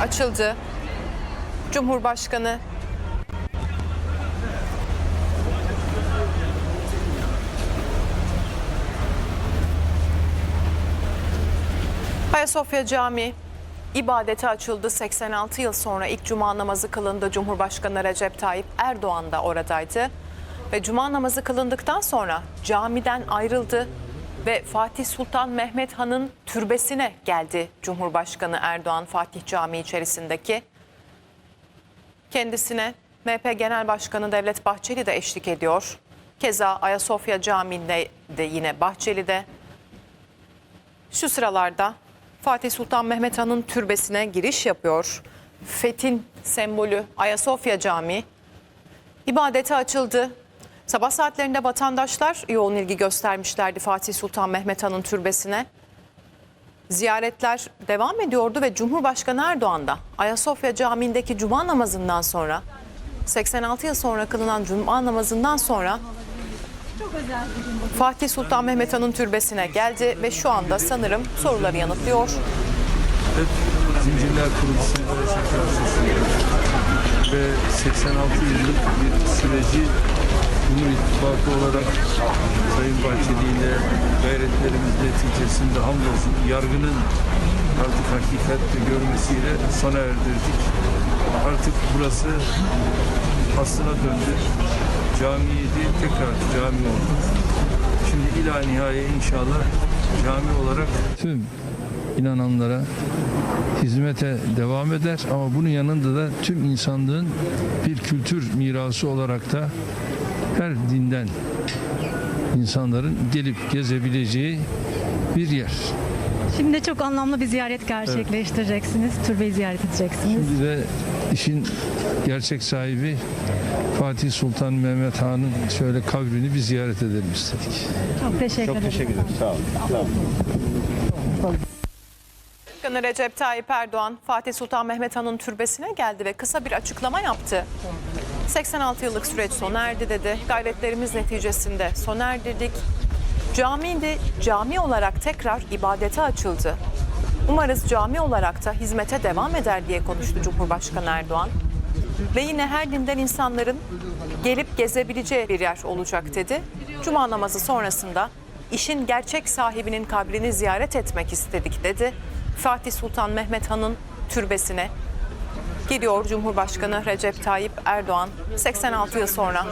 açıldı. Cumhurbaşkanı Ayasofya Camii ibadete açıldı. 86 yıl sonra ilk cuma namazı kılındı. Cumhurbaşkanı Recep Tayyip Erdoğan da oradaydı. Ve cuma namazı kılındıktan sonra camiden ayrıldı ve Fatih Sultan Mehmet Han'ın türbesine geldi Cumhurbaşkanı Erdoğan Fatih Camii içerisindeki. Kendisine MHP Genel Başkanı Devlet Bahçeli de eşlik ediyor. Keza Ayasofya Camii'nde de yine Bahçeli'de şu sıralarda Fatih Sultan Mehmet Han'ın türbesine giriş yapıyor. Fethin sembolü Ayasofya Camii ibadete açıldı. Sabah saatlerinde vatandaşlar yoğun ilgi göstermişlerdi Fatih Sultan Mehmet Han'ın türbesine. Ziyaretler devam ediyordu ve Cumhurbaşkanı Erdoğan da Ayasofya Camii'ndeki cuma namazından sonra 86 yıl sonra kılınan cuma namazından sonra Fatih Sultan Mehmet Han'ın türbesine geldi ve şu anda sanırım soruları yanıtlıyor. Zincirler Kuruluşu'nda ve 86 yıllık bir süreci Cumhur İttifakı olarak Sayın Bahçeli ile gayretlerimiz neticesinde hamdolsun yargının artık hakikatle görmesiyle sona erdirdik. Artık burası aslına döndü. Camiydi, tekrar cami oldu. Şimdi ila nihaye inşallah cami olarak tüm inananlara hizmete devam eder ama bunun yanında da tüm insanlığın bir kültür mirası olarak da her dinden insanların gelip gezebileceği bir yer. Şimdi de çok anlamlı bir ziyaret gerçekleştireceksiniz. Türbeyi ziyaret edeceksiniz. Şimdi de işin gerçek sahibi Fatih Sultan Mehmet Han'ın şöyle kabrini bir ziyaret edelim istedik. Çok teşekkür ederim. Başkanı Recep Tayyip Erdoğan Fatih Sultan Mehmet Han'ın türbesine geldi ve kısa bir açıklama yaptı. 86 yıllık süreç sona erdi dedi. Gayretlerimiz neticesinde sona erdirdik. Camide cami olarak tekrar ibadete açıldı. Umarız cami olarak da hizmete devam eder diye konuştu Cumhurbaşkanı Erdoğan. Ve yine her dinden insanların gelip gezebileceği bir yer olacak dedi. Cuma namazı sonrasında işin gerçek sahibinin kabrini ziyaret etmek istedik dedi. Fatih Sultan Mehmet Han'ın türbesine gidiyor Cumhurbaşkanı Recep Tayyip Erdoğan 86 yıl sonra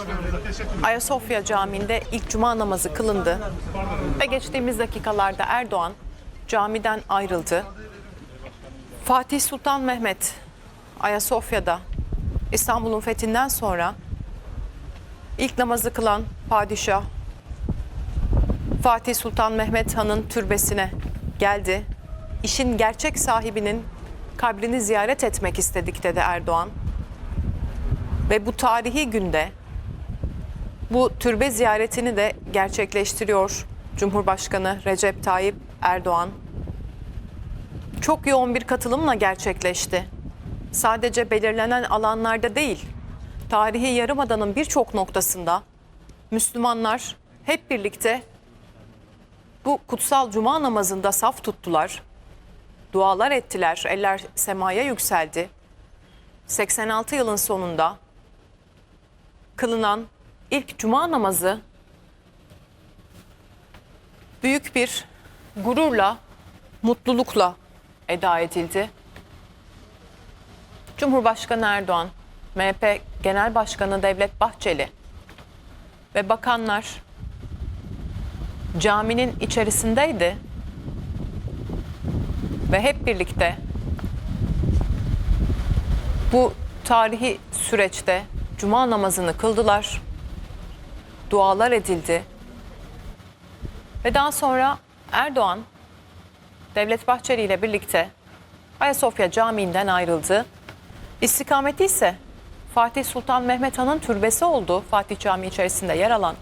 Ayasofya Camii'nde ilk cuma namazı kılındı ve geçtiğimiz dakikalarda Erdoğan camiden ayrıldı. Fatih Sultan Mehmet Ayasofya'da İstanbul'un fethinden sonra ilk namazı kılan padişah Fatih Sultan Mehmet Han'ın türbesine geldi. İşin gerçek sahibinin kabrini ziyaret etmek istedik dedi Erdoğan. Ve bu tarihi günde bu türbe ziyaretini de gerçekleştiriyor Cumhurbaşkanı Recep Tayyip Erdoğan. Çok yoğun bir katılımla gerçekleşti. Sadece belirlenen alanlarda değil, tarihi yarımadanın birçok noktasında Müslümanlar hep birlikte bu kutsal cuma namazında saf tuttular. Dualar ettiler, eller semaya yükseldi. 86 yılın sonunda kılınan ilk cuma namazı büyük bir gururla, mutlulukla eda edildi. Cumhurbaşkanı Erdoğan, MHP Genel Başkanı Devlet Bahçeli ve bakanlar caminin içerisindeydi ve hep birlikte bu tarihi süreçte cuma namazını kıldılar. Dualar edildi. Ve daha sonra Erdoğan Devlet Bahçeli ile birlikte Ayasofya Camii'nden ayrıldı. İstikameti ise Fatih Sultan Mehmet Han'ın türbesi oldu. Fatih Camii içerisinde yer alan.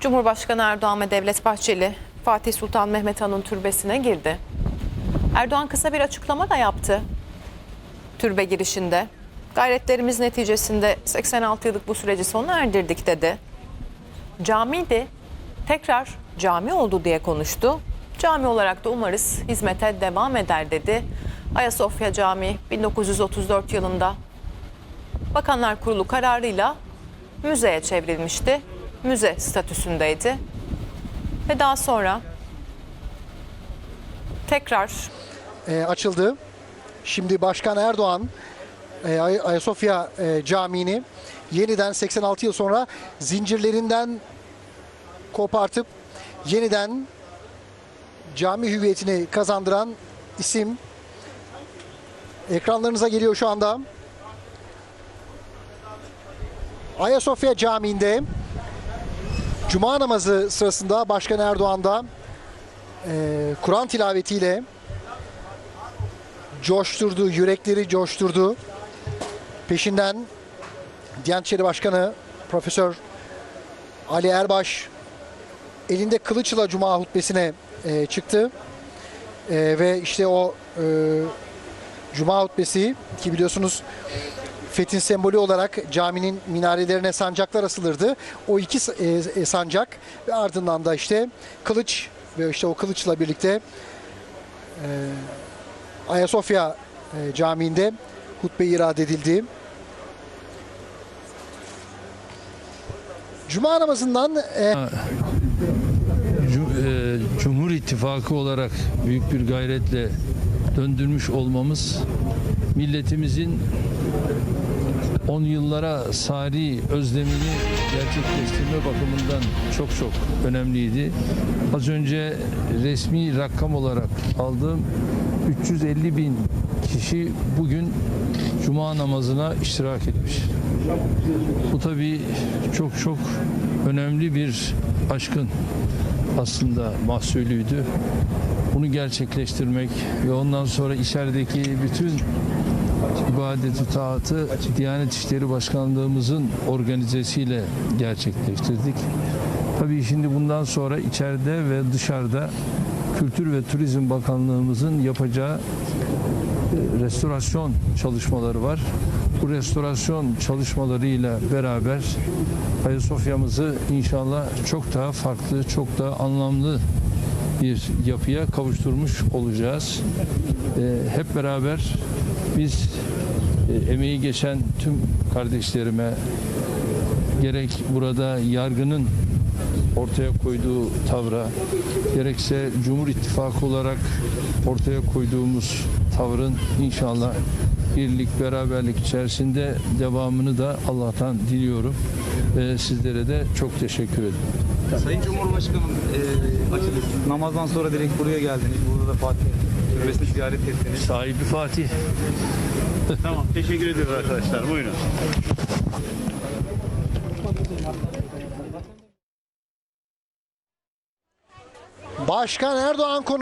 Cumhurbaşkanı Erdoğan ve Devlet Bahçeli Fatih Sultan Mehmet Han'ın türbesine girdi. Erdoğan kısa bir açıklama da yaptı türbe girişinde. Gayretlerimiz neticesinde 86 yıllık bu süreci sona erdirdik dedi. Camiydi tekrar cami oldu diye konuştu. Cami olarak da umarız hizmete devam eder dedi. Ayasofya Camii 1934 yılında Bakanlar Kurulu kararıyla müzeye çevrilmişti. Müze statüsündeydi. Ve daha sonra tekrar e, açıldı. Şimdi Başkan Erdoğan e, Ay- Ayasofya e, Camii'ni yeniden 86 yıl sonra zincirlerinden kopartıp yeniden cami hüviyetini kazandıran isim ekranlarınıza geliyor şu anda. Ayasofya Camii'nde Cuma namazı sırasında Başkan Erdoğan da e, Kur'an tilavetiyle coşturdu, yürekleri coşturdu. Peşinden Diyanet İşleri Başkanı Profesör Ali Erbaş elinde kılıçla Cuma hutbesine e, çıktı. E, ve işte o e, Cuma hutbesi ki biliyorsunuz Fethin sembolü olarak caminin minarelerine sancaklar asılırdı. O iki e, e, sancak ve ardından da işte kılıç ve işte o kılıçla birlikte Ayasofya e, Camii'nde hutbe irad edildi. Cuma namazından e, e, Cumhur İttifakı olarak büyük bir gayretle döndürmüş olmamız milletimizin 10 yıllara sari özlemini gerçekleştirme bakımından çok çok önemliydi. Az önce resmi rakam olarak aldığım 350 bin kişi bugün Cuma namazına iştirak etmiş. Bu tabii çok çok önemli bir aşkın aslında mahsulüydü. Bunu gerçekleştirmek ve ondan sonra içerideki bütün ibadeti taatı Diyanet İşleri Başkanlığımızın organizesiyle gerçekleştirdik. Tabii şimdi bundan sonra içeride ve dışarıda Kültür ve Turizm Bakanlığımızın yapacağı e, restorasyon çalışmaları var. Bu restorasyon çalışmalarıyla beraber Ayasofya'mızı inşallah çok daha farklı, çok daha anlamlı bir yapıya kavuşturmuş olacağız. E, hep beraber biz e, emeği geçen tüm kardeşlerime gerek burada yargının ortaya koyduğu tavra gerekse Cumhur İttifakı olarak ortaya koyduğumuz tavrın inşallah birlik beraberlik içerisinde devamını da Allah'tan diliyorum ve sizlere de çok teşekkür ederim. Sayın Cumhurbaşkanım, e, namazdan sonra direkt buraya geldiniz. Burada da Fatih Türbesi'ni ziyaret ettiniz. Sahibi Fatih. Tamam teşekkür ediyoruz arkadaşlar. Buyurun. Başkan Erdoğan konu